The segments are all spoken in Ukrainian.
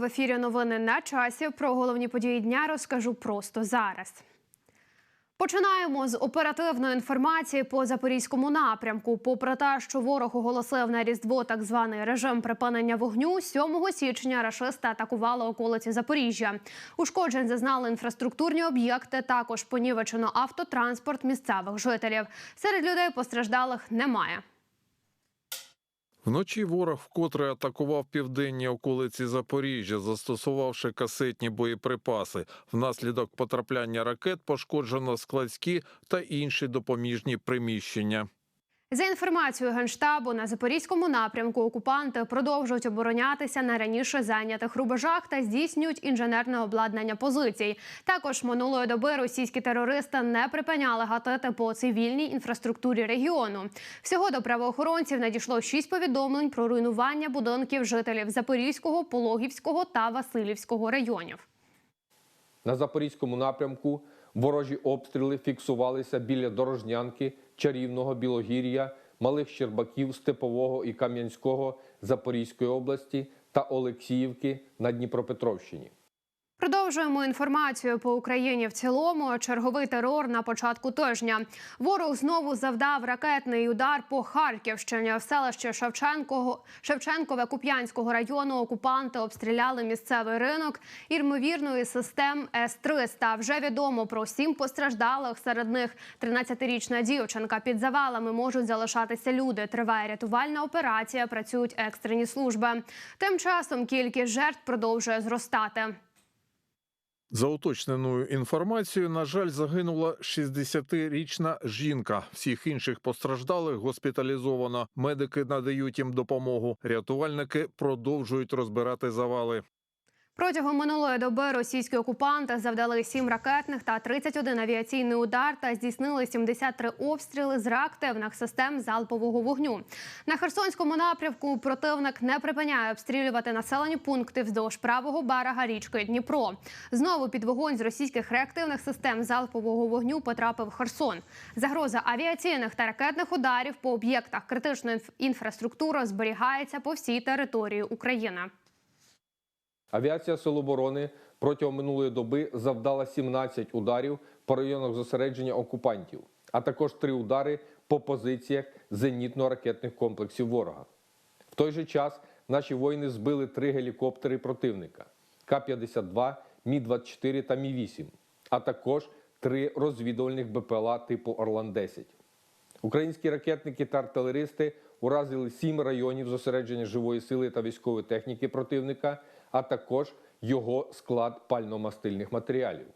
В ефірі. Новини на часі. Про головні події дня розкажу просто зараз. Починаємо з оперативної інформації по запорізькому напрямку. Попри те, що ворог оголосив на різдво так званий режим припинення вогню, 7 січня рашисти атакували околиці Запоріжжя. Ушкоджень зазнали інфраструктурні об'єкти. Також понівечено автотранспорт місцевих жителів. Серед людей постраждалих немає. Вночі ворог вкотре атакував південні околиці Запоріжжя, застосувавши касетні боєприпаси. Внаслідок потрапляння ракет пошкоджено складські та інші допоміжні приміщення. За інформацією генштабу на запорізькому напрямку окупанти продовжують оборонятися на раніше зайнятих рубежах та здійснюють інженерне обладнання позицій. Також минулої доби російські терористи не припиняли гатити по цивільній інфраструктурі регіону. Всього до правоохоронців надійшло шість повідомлень про руйнування будинків жителів Запорізького, Пологівського та Васильівського районів. На запорізькому напрямку ворожі обстріли фіксувалися біля Дорожнянки, Чарівного, Білогір'я, Малих Щербаків, Степового і Кам'янського Запорізької області та Олексіївки на Дніпропетровщині. Продовжуємо інформацію по Україні в цілому. Черговий терор на початку тижня. Ворог знову завдав ракетний удар по Харківщині. В селищі Шевченкого Шевченкове Куп'янського району окупанти обстріляли місцевий ринок ірмовірної систем С-300. Вже відомо про сім постраждалих. Серед них 13-річна дівчинка. Під завалами можуть залишатися люди. Триває рятувальна операція. Працюють екстрені служби. Тим часом кількість жертв продовжує зростати. За уточненою інформацією, на жаль, загинула 60-річна жінка. Всіх інших постраждалих госпіталізовано. Медики надають їм допомогу. Рятувальники продовжують розбирати завали. Протягом минулої доби російські окупанти завдали 7 ракетних та 31 авіаційний удар та здійснили 73 обстріли з реактивних систем залпового вогню. На Херсонському напрямку противник не припиняє обстрілювати населені пункти вздовж правого берега річки Дніпро. Знову під вогонь з російських реактивних систем залпового вогню потрапив Херсон. Загроза авіаційних та ракетних ударів по об'єктах критичної інф- інфраструктури зберігається по всій території України. Авіація Сил оборони протягом минулої доби завдала 17 ударів по районах зосередження окупантів, а також три удари по позиціях зенітно-ракетних комплексів ворога. В той же час наші воїни збили три гелікоптери противника К-52, Мі-24 та Мі-8, а також три розвідувальних БПЛА типу Орлан-10. Українські ракетники та артилеристи уразили сім районів зосередження живої сили та військової техніки противника, а також його склад пально-мастильних матеріалів.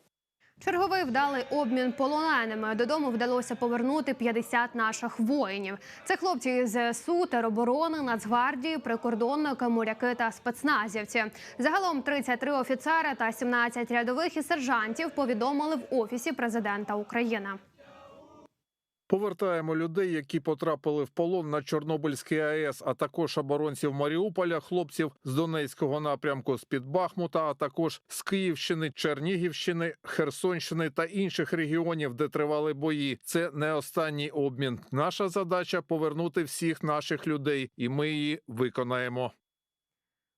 Черговий вдалий обмін полоненими. Додому вдалося повернути 50 наших воїнів. Це хлопці з ЗСУ, тероборони, Нацгвардії, прикордонники, моряки та спецназівці. Загалом 33 офіцери та 17 рядових і сержантів повідомили в офісі президента України. Повертаємо людей, які потрапили в полон на Чорнобильський АЕС, а також оборонців Маріуполя, хлопців з Донецького напрямку з під Бахмута, а також з Київщини, Чернігівщини, Херсонщини та інших регіонів, де тривали бої. Це не останній обмін. Наша задача повернути всіх наших людей, і ми її виконаємо.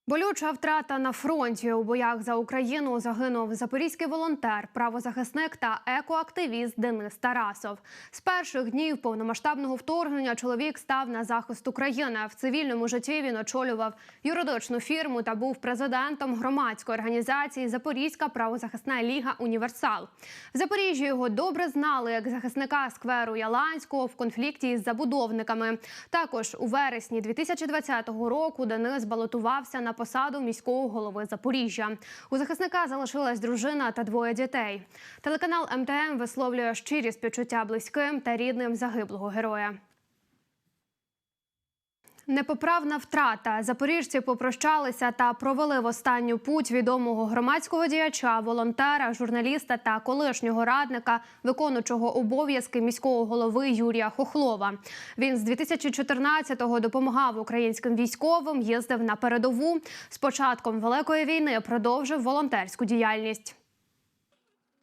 Болюча втрата на фронті у боях за Україну загинув запорізький волонтер, правозахисник та екоактивіст Денис Тарасов. З перших днів повномасштабного вторгнення чоловік став на захист України. В цивільному житті він очолював юридичну фірму та був президентом громадської організації Запорізька правозахисна ліга Універсал. В Запоріжжі його добре знали як захисника скверу Яланського в конфлікті із забудовниками. Також у вересні 2020 року Денис балотувався на посаду міського голови Запоріжжя. У захисника залишилась дружина та двоє дітей. Телеканал МТМ висловлює щирі співчуття близьким та рідним загиблого героя. Непоправна втрата. Запоріжці попрощалися та провели в останню путь відомого громадського діяча, волонтера, журналіста та колишнього радника, виконуючого обов'язки міського голови Юрія Хохлова. Він з 2014-го допомагав українським військовим, їздив на передову. З початком великої війни продовжив волонтерську діяльність.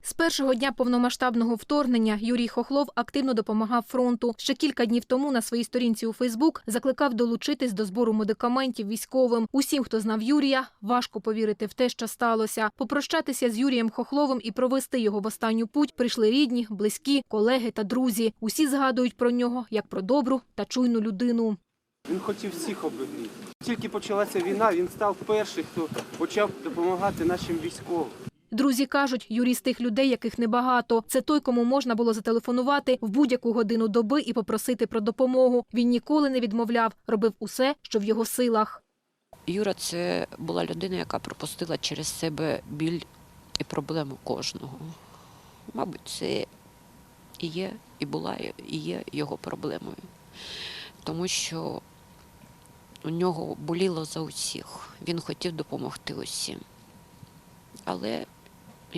З першого дня повномасштабного вторгнення Юрій Хохлов активно допомагав фронту. Ще кілька днів тому на своїй сторінці у Фейсбук закликав долучитись до збору медикаментів військовим. Усім, хто знав Юрія, важко повірити в те, що сталося. Попрощатися з Юрієм Хохловим і провести його в останню путь прийшли рідні, близькі, колеги та друзі. Усі згадують про нього як про добру та чуйну людину. Він хотів всіх обігріти. Тільки почалася війна, він став перший, хто почав допомагати нашим військовим. Друзі кажуть, Юрій з тих людей, яких небагато. Це той, кому можна було зателефонувати в будь-яку годину доби і попросити про допомогу. Він ніколи не відмовляв, робив усе, що в його силах. Юра це була людина, яка пропустила через себе біль і проблему кожного. Мабуть, це і є, і була, і є його проблемою. Тому що у нього боліло за усіх. Він хотів допомогти усім. Але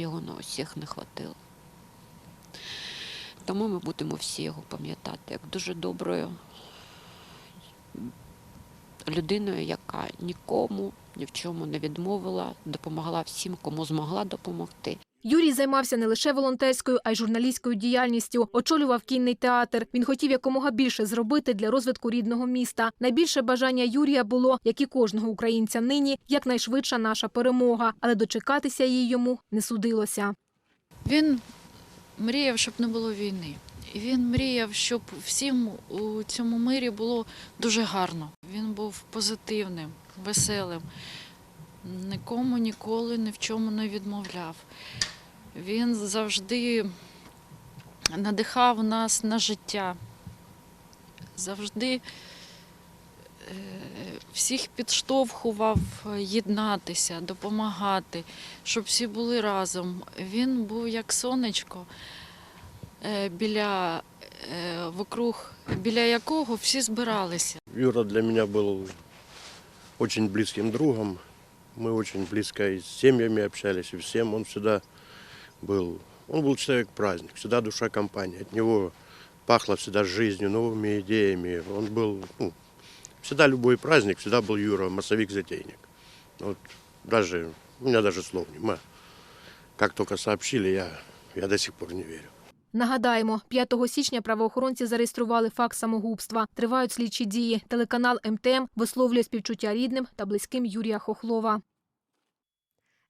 його на усіх не хватило. Тому ми будемо всі його пам'ятати як дуже доброю людиною, яка нікому ні в чому не відмовила, допомогла всім, кому змогла допомогти. Юрій займався не лише волонтерською, а й журналістською діяльністю. Очолював кінний театр. Він хотів якомога більше зробити для розвитку рідного міста. Найбільше бажання Юрія було, як і кожного українця нині, якнайшвидша наша перемога, але дочекатися її йому не судилося. Він мріяв, щоб не було війни. Він мріяв, щоб всім у цьому мирі було дуже гарно. Він був позитивним, веселим, нікому ніколи ні в чому не відмовляв. Він завжди надихав нас на життя, завжди е, всіх підштовхував єднатися, допомагати, щоб всі були разом. Він був як сонечко, е, біля, е, вокруг, біля якого всі збиралися. Юра для меня был очень близким другом. Мы очень близко и с семьями общались, и всем Он всегда был, он был человек-праздник, всегда душа компании. От него пахло всегда жизнью, новыми идеями. Он был, ну, всегда любой праздник, всегда был Юра, массовик-затейник. Вот даже, у меня даже слов нема. Как только сообщили, я, я до сих пор не верю. Нагадаємо, 5 січня правоохоронці зареєстрували факт самогубства. Тривають слідчі дії. Телеканал МТМ висловлює співчуття рідним та близьким Юрія Хохлова.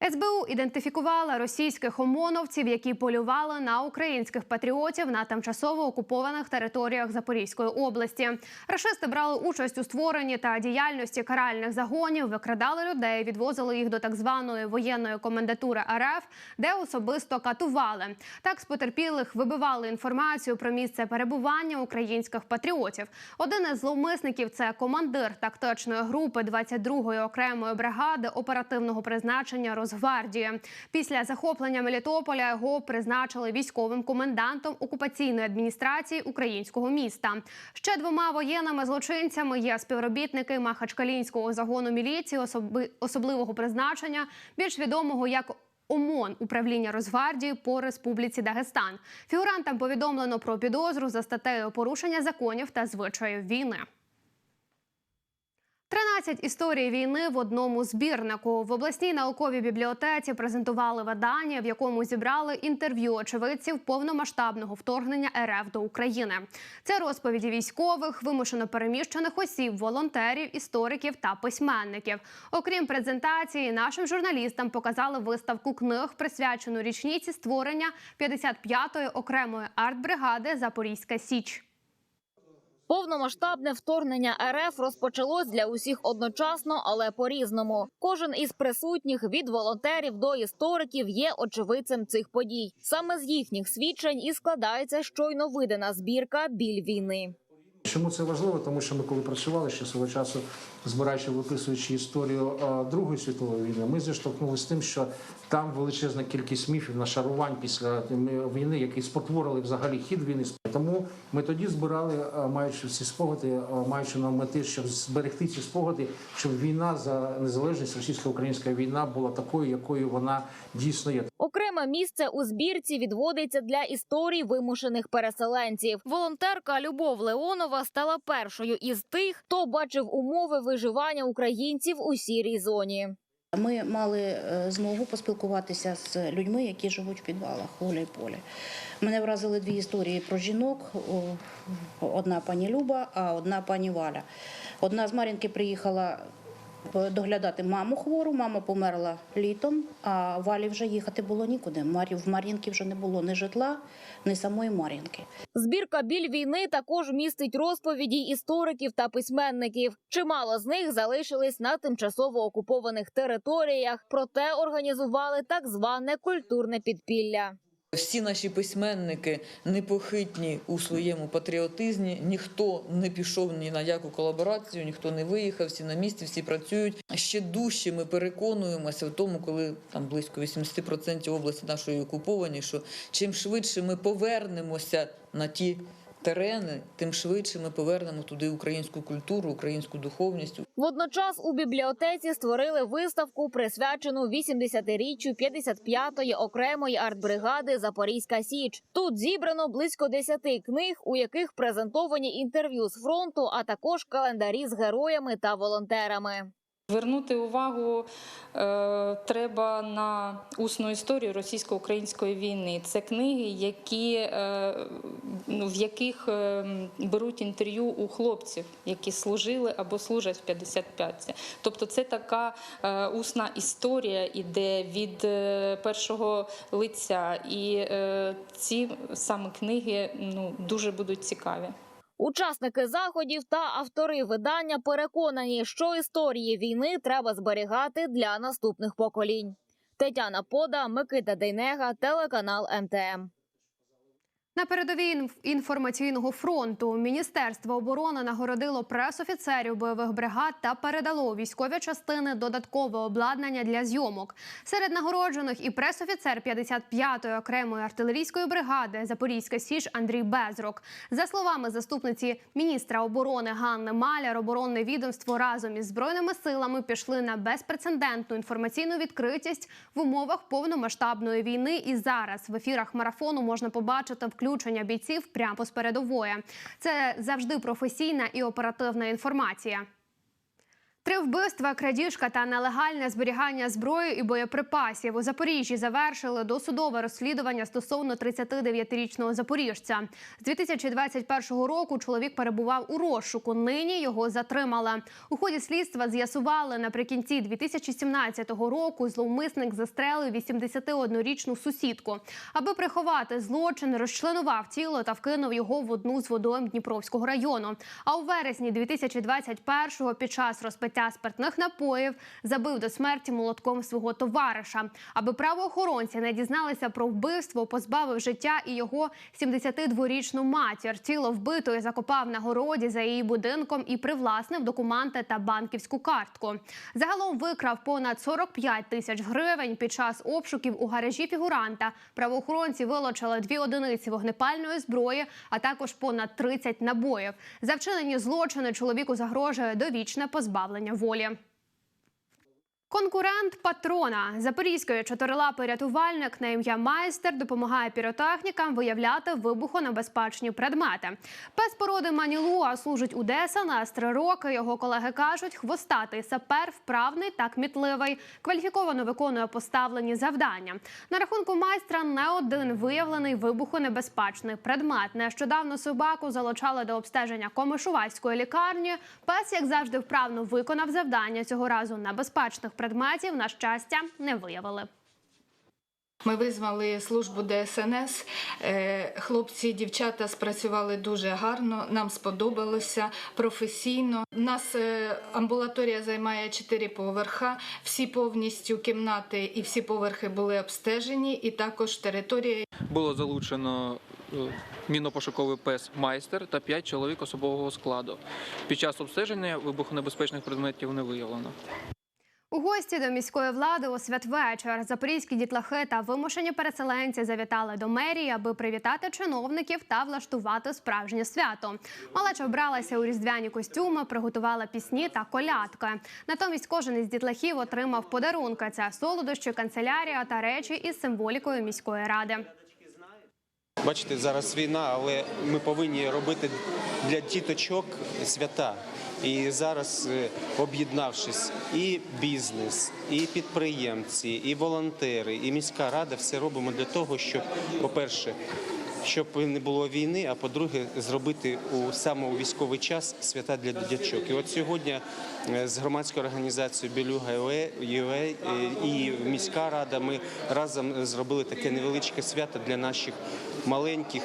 СБУ ідентифікувала російських ОМОНовців, які полювали на українських патріотів на тимчасово окупованих територіях Запорізької області. Рашисти брали участь у створенні та діяльності каральних загонів, викрадали людей, відвозили їх до так званої воєнної комендатури РФ, де особисто катували. Так з потерпілих вибивали інформацію про місце перебування українських патріотів. Один із зловмисників це командир тактичної групи 22-ї окремої бригади оперативного призначення Росгвардії. Після захоплення Мелітополя його призначили військовим комендантом окупаційної адміністрації українського міста. Ще двома воєнними злочинцями є співробітники Махачкалінського загону міліції особи- особливого призначення, більш відомого як ОМОН управління Росгвардії по республіці Дагестан. Фігурантам повідомлено про підозру за статтею порушення законів та звичаїв війни. 13 історій війни в одному збірнику в обласній науковій бібліотеці презентували видання, в якому зібрали інтерв'ю очевидців повномасштабного вторгнення РФ до України. Це розповіді військових, вимушено переміщених осіб, волонтерів, істориків та письменників. Окрім презентації, нашим журналістам показали виставку книг, присвячену річниці створення 55-ї окремої артбригади Запорізька Січ. Повномасштабне вторгнення РФ розпочалось для усіх одночасно, але по-різному. Кожен із присутніх від волонтерів до істориків є очевидцем цих подій. Саме з їхніх свідчень і складається щойно видана збірка Біль війни. Чому це важливо? Тому що ми коли працювали ще свого часу, збираючи виписуючи історію е, Другої світової війни, ми зіштовхнулися з тим, що там величезна кількість міфів нашарувань після війни, які спотворили взагалі хід війни. Тому ми тоді збирали, е, маючи всі спогади, е, маючи на мети, щоб зберегти ці спогади, щоб війна за незалежність, російсько-українська війна була такою, якою вона дійсно є. Окреме місце у збірці відводиться для історій вимушених переселенців. Волонтерка Любов Леонова стала першою із тих, хто бачив умови виживання українців у сірій зоні. Ми мали е, змогу поспілкуватися з людьми, які живуть в підвалах Оля і Полі. Мене вразили дві історії про жінок: одна пані Люба, а одна пані Валя. Одна з Мар'їнки приїхала доглядати маму хвору, мама померла літом, а Валі вже їхати було нікуди. Марі- В Мар'їнки вже не було ні житла, ні самої Мар'їнки. Збірка біль війни також містить розповіді істориків та письменників. Чимало з них залишились на тимчасово окупованих територіях, проте організували так зване культурне підпілля. Всі наші письменники непохитні у своєму патріотизмі. Ніхто не пішов ні на яку колаборацію, ніхто не виїхав, всі на місці, всі працюють. Ще дужче ми переконуємося в тому, коли там близько 80% області нашої окуповані, що чим швидше ми повернемося на ті терени, тим швидше ми повернемо туди українську культуру, українську духовність, Водночас у бібліотеці створили виставку, присвячену 80-річчю 55-ї окремої артбригади Запорізька Січ. Тут зібрано близько 10 книг, у яких презентовані інтерв'ю з фронту, а також календарі з героями та волонтерами. Звернути увагу е, треба на усну історію російсько-української війни. Це книги, які, е, ну, в яких е, беруть інтерв'ю у хлопців, які служили або служать в 55-ці. Тобто це така е, усна історія іде від е, першого лиця. І е, ці саме книги ну, дуже будуть цікаві. Учасники заходів та автори видання переконані, що історії війни треба зберігати для наступних поколінь. Тетяна Пода, Микита Дейнега, телеканал МТМ. На передовій інформаційного фронту Міністерство оборони нагородило пресофіцерів бойових бригад та передало військові частини додаткове обладнання для зйомок. Серед нагороджених і пресофіцер 55-ї окремої артилерійської бригади Запорізька Січ Андрій Безрок. За словами заступниці міністра оборони Ганни Маляр, оборонне відомство разом із збройними силами пішли на безпрецедентну інформаційну відкритість в умовах повномасштабної війни. І зараз в ефірах марафону можна побачити включення бійців прямо з передової. Це завжди професійна і оперативна інформація. Три вбивства, крадіжка та нелегальне зберігання зброї і боєприпасів у Запоріжжі завершили досудове розслідування стосовно 39-річного запоріжця. З 2021 року чоловік перебував у розшуку. Нині його затримали. У ході слідства з'ясували наприкінці 2017 року. Зловмисник застрелив 81-річну сусідку. Аби приховати злочин, розчленував тіло та вкинув його в одну з водойм Дніпровського району. А у вересні 2021-го під час розпиття спиртних напоїв забив до смерті молотком свого товариша. Аби правоохоронці не дізналися про вбивство, позбавив життя і його 72-річну матір. Тіло вбитої закопав на городі за її будинком і привласнив документи та банківську картку. Загалом викрав понад 45 тисяч гривень під час обшуків у гаражі фігуранта. Правоохоронці вилучили дві одиниці вогнепальної зброї, а також понад 30 набоїв. За вчинені злочини чоловіку загрожує довічне позбавлення волі. Конкурент патрона запорізької чотирилапий рятувальник на ім'я майстер допомагає піротехнікам виявляти вибухонебезпечні предмети. Пес породи Манілуа служить у ДСНС три роки. Його колеги кажуть, хвостатий сапер вправний та кмітливий, кваліфіковано виконує поставлені завдання. На рахунку майстра не один виявлений вибухонебезпечний предмет. Нещодавно собаку залучали до обстеження комишувальської лікарні. Пес, як завжди, вправно виконав завдання. Цього разу небезпечних предметів, на щастя, не виявили. Ми визвали службу ДСНС. Е, Хлопці і дівчата спрацювали дуже гарно. Нам сподобалося професійно. У нас е, амбулаторія займає чотири поверха. Всі повністю кімнати і всі поверхи були обстежені, і також територія Було залучено е, мінопошуковий пес майстер та 5 чоловік особового складу. Під час обстеження вибухонебезпечних предметів не виявлено. У гості до міської влади у святвечір запорізькі дітлахи та вимушені переселенці завітали до мерії, аби привітати чиновників та влаштувати справжнє свято. Малеча вбралася у різдвяні костюми, приготувала пісні та колядки. Натомість кожен із дітлахів отримав подарунки. Це солодощі, канцелярія та речі із символікою міської ради. Бачите, зараз війна, але ми повинні робити для діточок свята. І зараз, е, об'єднавшись, і бізнес, і підприємці, і волонтери, і міська рада, все робимо для того, щоб, по-перше, щоб не було війни, а по-друге, зробити у саме у військовий час свята для діточок. І от сьогодні е, з громадською організацією Білюга ЮЕ і міська рада ми разом зробили таке невеличке свято для наших маленьких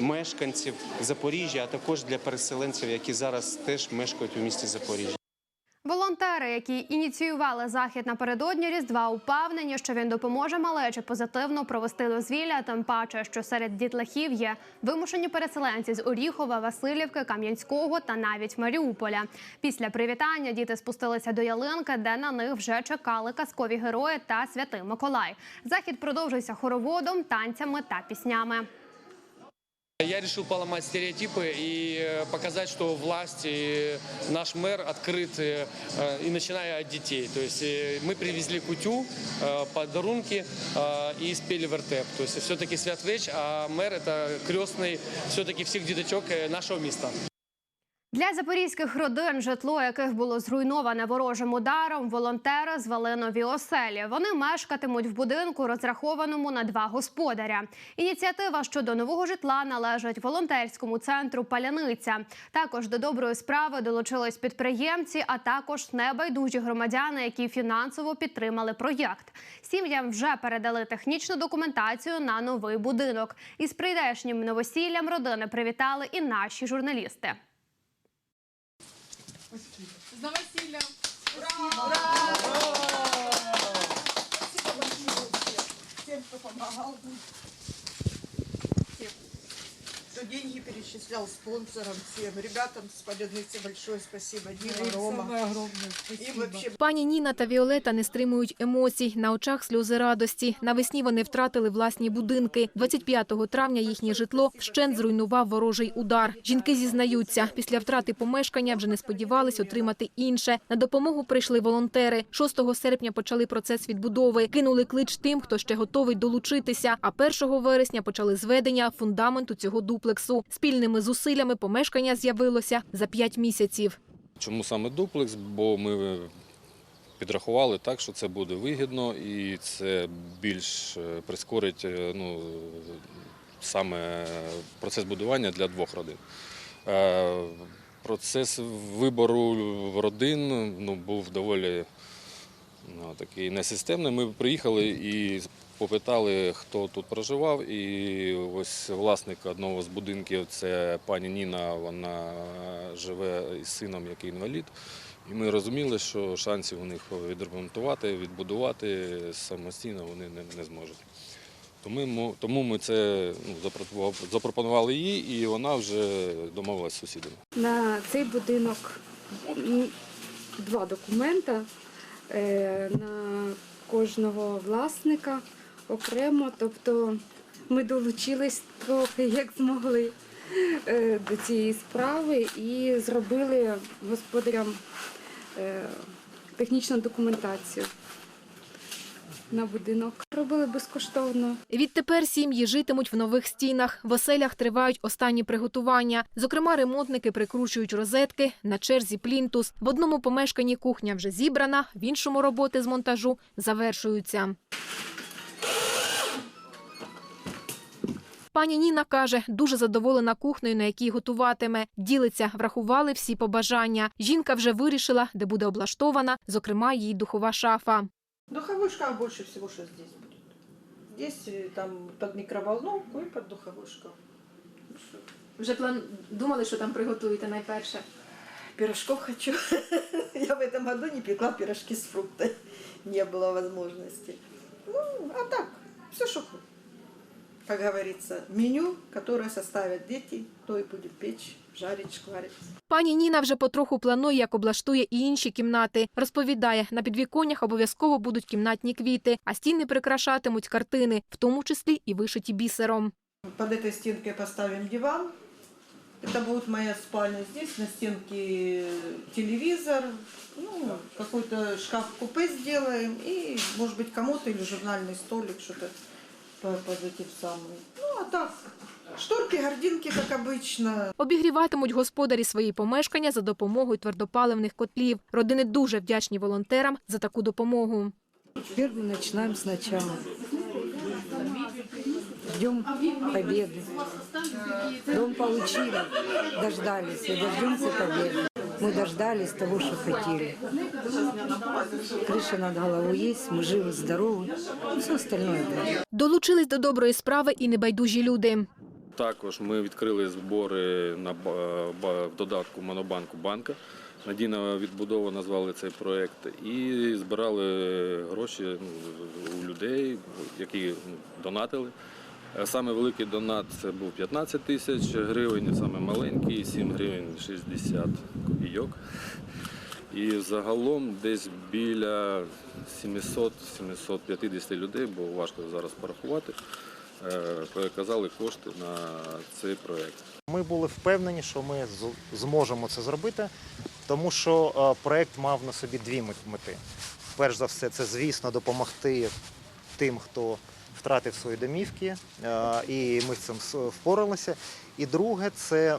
мешканців Запоріжжя, а також для переселенців, які зараз теж мешкають у місті Запоріжжя. Волонтери, які ініціювали захід напередодні Різдва, упевнені, що він допоможе малечі позитивно провести дозвілля, тим паче, що серед дітлахів є вимушені переселенці з Оріхова, Васильівки, Кам'янського та навіть Маріуполя. Після привітання діти спустилися до ялинки, де на них вже чекали казкові герої та святий Миколай. Захід продовжився хороводом, танцями та піснями. Я решил поломать стереотипы и э, показать, что власть и наш мэр открыт, э, э, и начиная от детей. То есть э, мы привезли кутю, э, подарунки э, и спели вертеп. То есть все-таки святвеч, а мэр это крестный все-таки всех діточок э, нашего места. Для запорізьких родин, житло яких було зруйноване ворожим ударом, волонтери звели нові оселі. Вони мешкатимуть в будинку, розрахованому на два господаря. Ініціатива щодо нового житла належить волонтерському центру Паляниця. Також до доброї справи долучились підприємці, а також небайдужі громадяни, які фінансово підтримали проєкт. Сім'ям вже передали технічну документацію на новий будинок. Із прийдешнім новосіллям родини привітали і наші журналісти. З новосіллям! Спасибо большое всем, всем, кто помогал. Всем, кто деньги перечислял спонсорам, всем. Ребятам с Поляныцы большое спасибо. Дима, Рома. Самое огромное спасибо. И вообще Пані Ніна та Віолета не стримують емоцій. На очах сльози радості. Навесні вони втратили власні будинки. 25 травня їхнє житло вщент зруйнував ворожий удар. Жінки зізнаються, після втрати помешкання вже не сподівались отримати інше. На допомогу прийшли волонтери. 6 серпня почали процес відбудови. Кинули клич тим, хто ще готовий долучитися. А 1 вересня почали зведення фундаменту цього дуплексу. Спільними зусиллями помешкання з'явилося за 5 місяців. Чому саме дуплекс? Бо ми підрахували так, що це буде вигідно і це більш е, прискорить е, ну, саме процес будування для двох родин. Е, Процес вибору родин ну, був доволі ну, такий несистемний. Ми приїхали і попитали, хто тут проживав. І ось власник одного з будинків це пані Ніна. Вона живе із сином, який інвалід. І ми розуміли, що шансів у них відремонтувати, відбудувати самостійно вони не, зможуть. Тому тому ми це ну, запропонували їй, і вона вже домовилася з сусідами. На цей будинок два документа е, на кожного власника окремо. Тобто ми долучились трохи, як змогли, е, до цієї справи і зробили господарям е, технічну документацію на будинок. Робили безкоштовно. Відтепер сім'ї житимуть в нових стінах. В оселях тривають останні приготування. Зокрема, ремонтники прикручують розетки, на черзі плінтус. В одному помешканні кухня вже зібрана, в іншому роботи з монтажу завершуються. Пані Ніна каже, дуже задоволена кухнею, на якій готуватиме. Ділиться, врахували всі побажання. Жінка вже вирішила, де буде облаштована, зокрема, її духова шафа. Духовой шкаф больше всего, что здесь будет. Здесь э, там под микроволновку и под духовой шкаф. Вже план думали, що там приготуєте найперше. Пирожков хочу. Я в этом году не пекла пирожки с фруктами. Не было возможности. Ну, а так, все, что хоть. Как говорится, меню, которое составят дети, то и будет печь, жарить, шкварить. Пані Ніна вже потроху планує, як облаштує і інші кімнати. Розповідає, на підвіконнях обов'язково будуть кімнатні квіти, а стіни прикрашатимуть картини, в тому числі і вишиті бісером. Под этой стенкой поставим диван. Это будет моя спальня. Здесь на стенке телевизор, ну, какой-то шкаф-купе сделаем. И, может быть, кому-то или журнальный столик, что-то по- под этим самым. Ну, а так, Шторки, гординки, как обычно. Обігріватимуть господарі свої помешкання за допомогою твердопаливних котлів. Родини дуже вдячні волонтерам за таку допомогу. Теперь мы начинаем сначала. Ждем победы. Дом получили, дождались и дождемся победы. Мы дождались того, что хотели. Крыша над головой есть, мы живы, здоровы. Все остальное будет. Долучились до доброї справи і небайдужі люди. Також ми відкрили збори на ба- ба- в додатку Монобанку банка. Надійна відбудова назвали цей проект і збирали гроші ну, у людей, які ну, донатили. Е, Саме великий донат це був 15 тисяч гривень, саме маленький 7 гривень 60 копійок. І загалом десь біля 700-750 людей, бо важко зараз порахувати, е, переказали кошти на цей проект. Ми були впевнені, що ми зможемо це зробити, тому що е, проект мав на собі дві мети. Перш за все, це, звісно, допомогти тим, хто втратив свої домівки, е, і ми з цим впоралися. І друге, це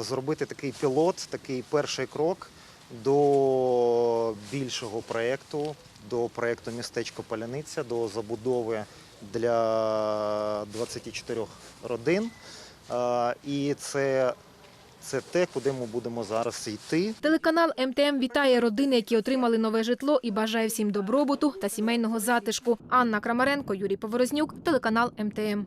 зробити такий пілот, такий перший крок до більшого проєкту, до проєкту містечко Поляниця, до забудови для 24 родин. І це, це те, куди ми будемо зараз йти. Телеканал МТМ вітає родини, які отримали нове житло і бажає всім добробуту та сімейного затишку. Анна Крамаренко, Юрій Поворознюк, телеканал МТМ.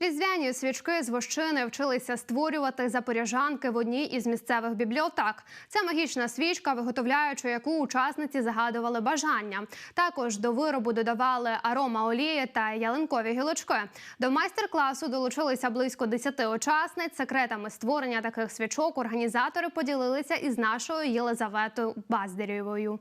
Різдвяні свічки з вощини вчилися створювати запоряжанки в одній із місцевих бібліотек. Це магічна свічка, виготовляючи яку учасниці загадували бажання. Також до виробу додавали арома олії та ялинкові гілочки. До майстер-класу долучилися близько 10 учасниць. Секретами створення таких свічок організатори поділилися із нашою Єлизаветою Баздерєвою.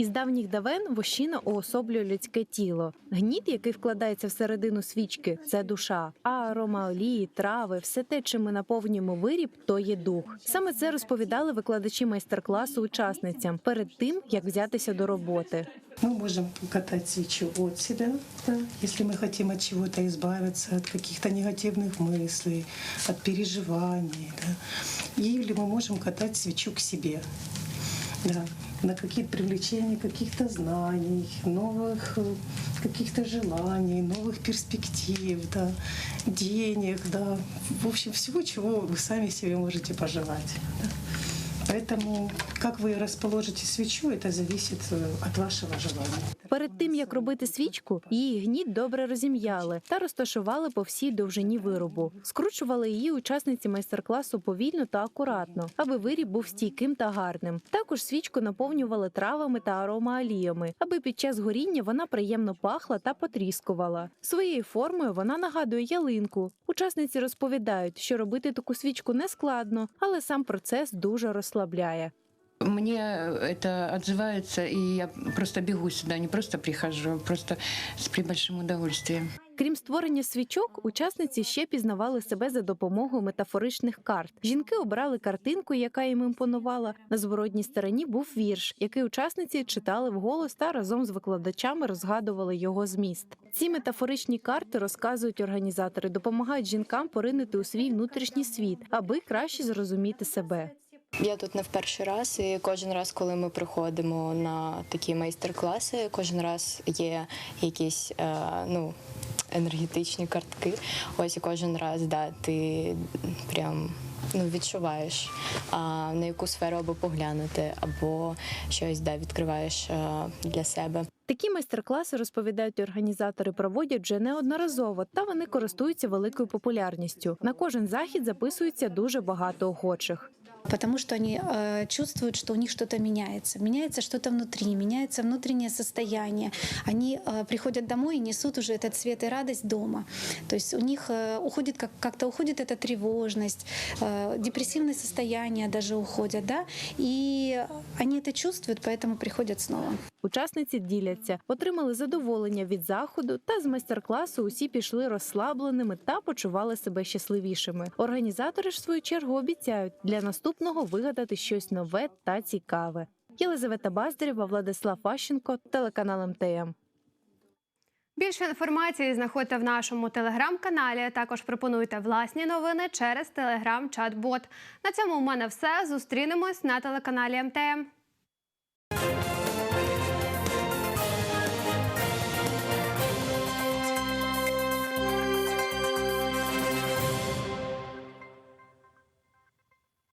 Із давніх давен вощина уособлює людське тіло. Гніт, який вкладається всередину свічки, це душа. А арома олії, трави, все те, чим ми наповнюємо виріб, то є дух. Саме це розповідали викладачі майстер-класу учасницям перед тим, як взятися до роботи. Мы можем катать свечу от себя, да, если мы хотим от чего-то избавиться, от каких-то негативных мыслей, от переживаний. Да. Или мы можем катать свечу к себе. Да, на какие-то привлечения каких-то знаний, новых э, каких-то желаний, новых перспектив, да, денег, да, в общем, всего, чего вы сами себе можете пожелать. да. Поэтому как вы расположите свечу, это зависит э, от вашего желания. Перед тим як робити свічку, її гніт добре розім'яли та розташували по всій довжині виробу. Скручували її учасниці майстер-класу повільно та акуратно, аби виріб був стійким та гарним. Також свічку наповнювали травами та аромааліями, аби під час горіння вона приємно пахла та потріскувала. Своєю формою вона нагадує ялинку. Учасниці розповідають, що робити таку свічку не складно, але сам процес дуже розслабляє. Мне это отзывается, и я просто бегу сюда, не просто прихожу, просто с прибольшим удовольствием. Крім створення свічок, учасниці ще пізнавали себе за допомогою метафоричних карт. Жінки обрали картинку, яка їм імпонувала. На зворотній стороні був вірш, який учасниці читали вголос та разом з викладачами розгадували його зміст. Ці метафоричні карти розказують організатори, допомагають жінкам поринути у свій внутрішній світ, аби краще зрозуміти себе. Я тут не в перший раз, і кожен раз, коли ми приходимо на такі майстер-класи, кожен раз є якісь е, ну, енергетичні картки. Ось і кожен раз да, ти прям ну, відчуваєш, а, на яку сферу або поглянути, або щось да, відкриваєш е, для себе. Такі майстер-класи розповідають організатори, проводять вже неодноразово, та вони користуються великою популярністю. На кожен захід записується дуже багато охочих Потому что они э, чувствуют, что у них что-то меняется. Меняется что-то внутри, меняется внутреннее состояние. Они э, приходят домой и несут уже этот свет и радость дома. То есть у них э, уходит как- как-то уходит эта тревожность, э, депрессивные состояния даже уходят, да, и они это чувствуют, поэтому приходят снова. Учасниці діляться, отримали задоволення від заходу, та з майстер-класу усі пішли розслабленими та почували себе щасливішими. Організатори ж в свою чергу обіцяють для наступного вигадати щось нове та цікаве. Єлизавета Баздарєва, Владислав Ващенко, телеканал МТМ. Більше інформації знаходьте в нашому телеграм-каналі. Також пропонуйте власні новини через телеграм-чат-бот. На цьому у мене все. Зустрінемось на телеканалі МТМ.